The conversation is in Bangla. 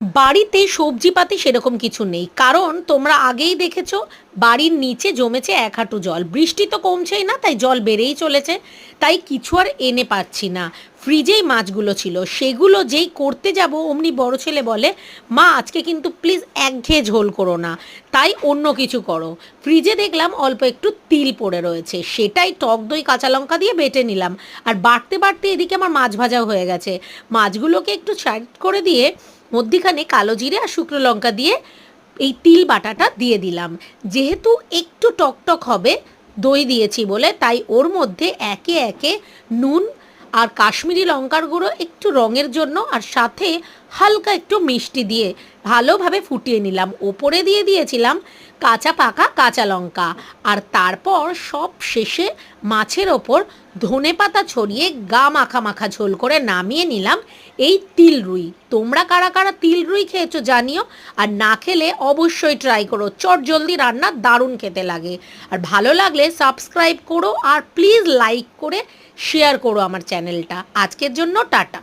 বাড়িতে সবজিপাতি সেরকম কিছু নেই। কারণ তোমরা আগেই দেখেছ, বাড়ির নিচে জমেছে এক হাঁটু জল। বৃষ্টি তো কমছেই না, তাই জল বেড়েই চলেছে। তাই কিছু আর এনে পাচ্ছি না। ফ্রিজেই মাছগুলো ছিল। সেগুলো যেই করতে যাব, অমনি বড় ছেলে বলে, মা, আজকে কিন্তু প্লিজ একঘেয়ে ঝোল করো না। তাই অন্য কিছু করো। ফ্রিজে দেখলাম অল্প একটু তিল পড়ে রয়েছে। সেটাই টক দই, কাঁচা লঙ্কা দিয়ে বেটে নিলাম। আর বাড়তে বাড়তে এদিকে আমার মাছ ভাজাও হয়ে গেছে। মাছগুলোকে একটু সাইড করে দিয়ে মধ্যিখানে কালো জিরে আর শুকনো লঙ্কা দিয়ে এই তিল বাটাটা দিয়ে দিলাম। যেহেতু একটু টকটক হবে, দই দিয়েছি বলে, তাই ওর মধ্যে একে একে নুন আর কাশ্মীরি লঙ্কার গুঁড়ো একটু রঙের জন্য আর সাথে হালকা একটু মিষ্টি দিয়ে ভালোভাবে ফুটিয়ে নিলাম। ওপরে দিয়ে দিয়েছিলাম কাঁচা পাকা কাঁচা লঙ্কা। আর তারপর সব শেষে মাছের ওপর ধনে পাতা ছড়িয়ে গা মাখা মাখা ঝোল করে নামিয়ে নিলাম এই তিল রুই। তোমরা কারা কারা তিল রুই খেয়েছো জানিও? আর না খেলে অবশ্যই ট্রাই করো। চট জলদি রান্না দারুণ খেতে লাগে। আর ভালো লাগলে সাবস্ক্রাইব করো আর প্লিজ লাইক করে শেয়ার করো আমার চ্যানেলটা আজকের জন্য টাটা।